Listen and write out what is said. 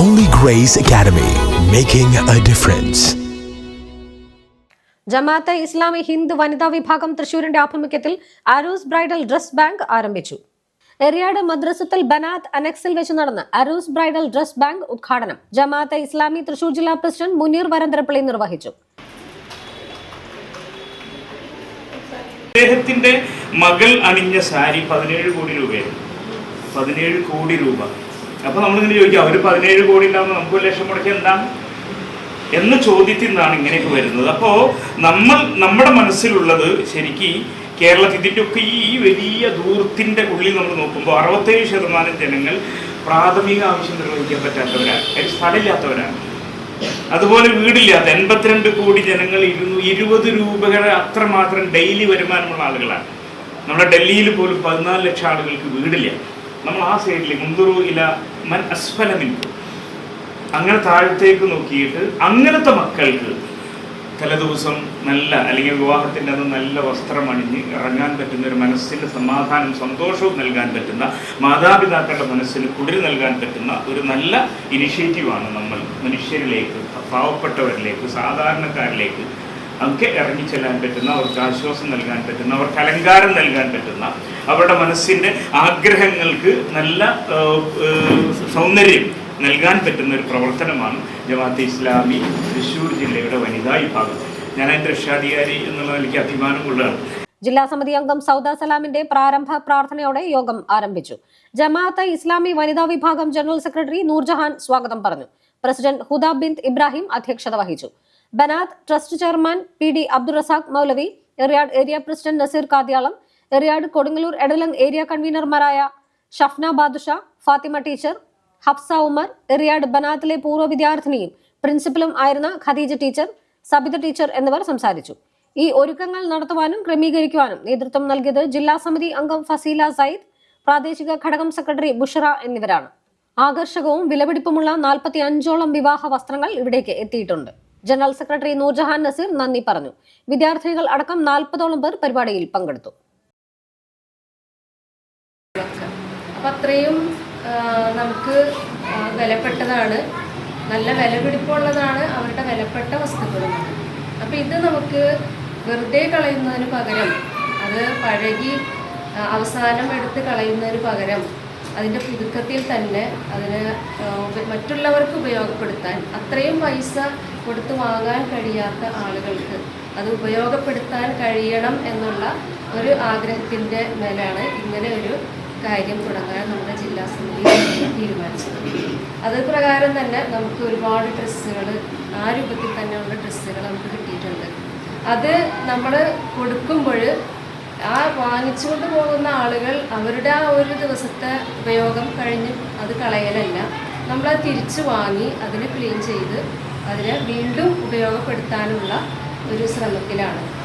Holy Grace Academy, making a difference. Jamaat-e Islami Hind വനിതാ വിഭാഗം തൃശൂരിന്റെ ആഭിമുഖ്യത്തിൽ അരൂസ് ബ്രൈഡൽ ഡ്രസ് ബാങ്ക് ആരംഭിച്ചു. എറിയാട് മദ്രസത്തിൽ ബനാത്ത് അനക്സിൽ വെച്ച് നടന്ന അരൂസ് ബ്രൈഡൽ ഡ്രസ് ബാങ്ക് ഉദ്ഘാടനം ജമാഅത്തെ ഇസ്ലാമി തൃശൂർ ജില്ലാ പ്രസിഡന്റ് മുനീർ വരന്തരപ്പള്ളി നിർവഹിച്ചു. അദ്ദേഹത്തിന്റെ മകൾ അണിഞ്ഞ സാരി പതിനേഴ് കോടി രൂപയാണ് പതിനേഴ് കോടി രൂപ. അപ്പൊ നമ്മളിങ്ങനെ ചോദിക്കാം അവർ പതിനേഴ് കോടി ഉണ്ടാവുന്ന നമുക്ക് ഒരു ലക്ഷം മുടക്കി എന്താണ്? എന്ന ചോദ്യത്തിൽ നിന്നാണ് ഇങ്ങനെയൊക്കെ വരുന്നത്. അപ്പോൾ നമ്മൾ നമ്മുടെ മനസ്സിലുള്ളത് ശരിക്കും കേരളത്തിൽ ഇതിന്റെ ഒക്കെ ഈ വലിയ ദൂരത്തിന്റെ ഉള്ളിൽ നമ്മൾ നോക്കുമ്പോൾ അറുപത്തേഴ് ശതമാനം ജനങ്ങൾ പ്രാഥമിക ആവശ്യം നിർവഹിക്കാൻ പറ്റാത്തവരാണ്. സ്ഥലമില്ലാത്തവരാണ്. അതുപോലെ വീടില്ലാത്ത എൺപത്തിരണ്ട് കോടി ജനങ്ങൾ ഇരുന്നു ഇരുപത് രൂപയുടെ അത്രമാത്രം ഡെയിലി വരുമാനമുള്ള ആളുകളാണ്. നമ്മുടെ ഡൽഹിയിൽ പോലും പതിനാല് ലക്ഷം ആളുകൾക്ക് വീടില്ല. നമ്മൾ ആ സൈഡിൽ മുന്തുറു ഇല മൻ അസ്ഫലമിൻകു അങ്ങനെ താഴത്തേക്ക് നോക്കിയിട്ട് അങ്ങനത്തെ മക്കൾക്ക് തലേദിവസം നല്ല അല്ലെങ്കിൽ വിവാഹത്തിന്റെ അത് നല്ല വസ്ത്രം അണിഞ്ഞ് ഇറങ്ങാൻ പറ്റുന്ന ഒരു മനസ്സിന് സമാധാനം സന്തോഷവും നൽകാൻ പറ്റുന്ന മാതാപിതാക്കളുടെ മനസ്സിന് കുടിരി നൽകാൻ പറ്റുന്ന ഒരു നല്ല ഇനിഷ്യേറ്റീവാണ് നമ്മൾ മനുഷ്യരിലേക്ക് പാവപ്പെട്ടവരിലേക്ക് സാധാരണക്കാരിലേക്ക് ഒക്കെ ഇറങ്ങിച്ചെല്ലാൻ പറ്റുന്ന അവർക്ക് ആശ്വാസം നൽകാൻ പറ്റുന്ന അവർക്ക് അലങ്കാരം നൽകാൻ പറ്റുന്ന അവരുടെ മനസ്സിന്റെ ആഗ്രഹങ്ങൾക്ക് നല്ല സൗന്ദര്യം നൽകാൻ പറ്റുന്ന ഒരു പ്രവർത്തനമാണ് ജമാഅത്തെ ഇസ്ലാമി തൃശ്ശൂർ ജില്ലയുടെ വനിതാ വിഭാഗം. ഞാൻ അതിന്റെ രക്ഷാധികാരി എന്നുള്ള നിലയ്ക്ക് അഭിമാനം ജില്ലാ സമിതി അംഗം സൗദ സലാമിന്റെ പ്രാരംഭ പ്രാർത്ഥനയോടെ യോഗം ആരംഭിച്ചു. ജമാഅത്ത് ഇസ്ലാമി വനിതാ വിഭാഗം ജനറൽ സെക്രട്ടറി നൂർജഹാൻ സ്വാഗതം പറഞ്ഞു. പ്രസിഡന്റ് ഹുദ ബിന്ദ് ഇബ്രാഹിം അധ്യക്ഷത വഹിച്ചു. Banath trust chairman P D Abdul Razak Moulavi Eriyad area president Naseer Kadyalam Eriyad Kodungallur എടലങ് area കൺവീനർമാരായ ഷഫ്ന ബാദുഷ ഫാത്തിമ ടീച്ചർ ഹഫ്സ ഉമർ എറിയാട് ബനാത്തിലെ പൂർവ വിദ്യാർത്ഥിനിയും പ്രിൻസിപ്പലും ആയിരുന്ന ഖദീജ ടീച്ചർ സബിത ടീച്ചർ എന്നിവർ സംസാരിച്ചു. ഈ ഒരുക്കങ്ങൾ നടത്തുവാനും ക്രമീകരിക്കുവാനും നേതൃത്വം നൽകിയത് ജില്ലാ സമിതി അംഗം ഫസീല സയ്യിദ് പ്രാദേശിക ഘടകം സെക്രട്ടറി ബുഷറ എന്നിവരാണ്. ആകർഷകവും വിലപിടിപ്പുമുള്ള നാൽപ്പത്തി അഞ്ചോളം വിവാഹ വസ്ത്രങ്ങൾ ഇവിടേക്ക് എത്തിയിട്ടുണ്ട്. ജനറൽ സെക്രട്ടറി നൂർജഹാൻ നസീർ നന്ദി പറഞ്ഞു. വിദ്യാർത്ഥികൾ അടക്കം നാൽപ്പതോളം പേർ പരിപാടിയിൽ പങ്കെടുത്തു. അപ്പം അത്രയും നമുക്ക് വിലപ്പെട്ടതാണ്. നല്ല വിലപിടിപ്പുള്ളതാണ് അവരുടെ വിലപ്പെട്ട വസ്തുക്കളും. അപ്പം ഇത് നമുക്ക് വെറുതെ കളയുന്നതിന് പകരം അത് പഴകി അവസാനം എടുത്ത് കളയുന്നതിന് പകരം അതിന്റെ പുതുക്കത്തിൽ തന്നെ അതിന് മറ്റുള്ളവർക്ക് ഉപയോഗപ്പെടുത്താൻ അത്രയും പൈസ കൊടുത്തു വാങ്ങാൻ കഴിയാത്ത ആളുകൾക്ക് അത് ഉപയോഗപ്പെടുത്താൻ കഴിയണം എന്നുള്ള ഒരു ആഗ്രഹത്തിന്റെ മേലാണ് ഇങ്ങനെ ഒരു കാര്യം തുടങ്ങാൻ നമ്മുടെ ജില്ലാ സമിതി തീരുമാനിച്ചത്. അത് പ്രകാരം തന്നെ നമുക്ക് ഒരുപാട് ഡ്രസ്സുകൾ ആ രൂപത്തിൽ തന്നെയുള്ള ഡ്രസ്സുകൾ നമുക്ക് കിട്ടിയിട്ടുണ്ട്. അത് നമ്മൾ കൊടുക്കുമ്പോൾ വാങ്ങിച്ചുകൊണ്ട് പോകുന്ന ആളുകൾ അവരുടെ ആ ഒരു ദിവസത്തെ ഉപയോഗം കഴിഞ്ഞ് അത് കളയലല്ല. നമ്മളത് തിരിച്ചു വാങ്ങി അതിനെ ക്ലീൻ ചെയ്ത് അതിനെ വീണ്ടും ഉപയോഗപ്പെടുത്താനുള്ള ഒരു ശ്രമത്തിലാണ്.